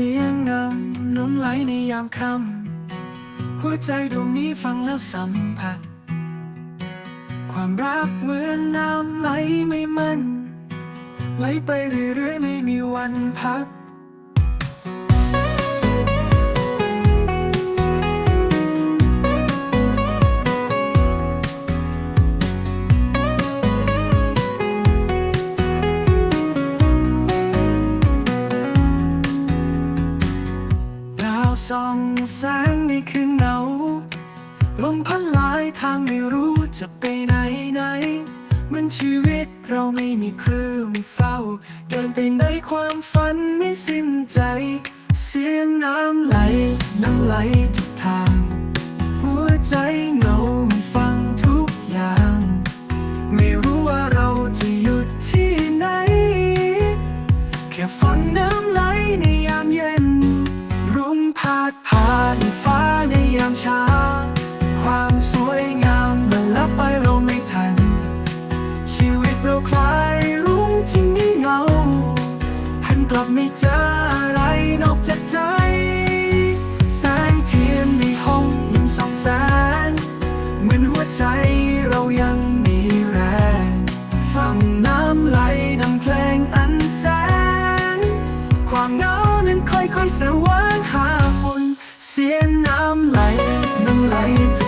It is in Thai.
สียงน้ำน้ำไหลในยามค่ำหัวใจดวงนี้ฟังแล้วสัมผัส ความรักเหมือนน้ำไหลไม่มันไหลไปเรื่อยๆไม่มีวันพัก ส่องแสงในคืนเหงาลมพัดหลายทางไม่รู้จะไปไหนไหนเหมือนชีวิตเราไม่มีคลื่นเฝ้า เดินไปในความฝันไม่สิ้นใจ เสียงน้ำไหล น้ำไหลทุกทาง หัวใจเหงาไม่ฟังทุกอย่าง ไม่รู้ว่าเราจะหยุดที่ไหน แค่ฟังน้ำไหลในยามเย็น ดผ่านฟ้าในยามเช้า ความสวยงามมันลับไปเราไม่ทัน ชีวิตเราคล้ายรุ่งที่มีเงา หันกลับไม่เจออะไรนอกจากใจ แสงเทียนในห้องยังส่องแสงเหมือนหัวใจเรายังมีแรง ฟังน้ำไหลนำเพลงอันแสน ความเหงานั้นค่อยๆสว่างหาคน เสียน้ำไหลน้ำไหล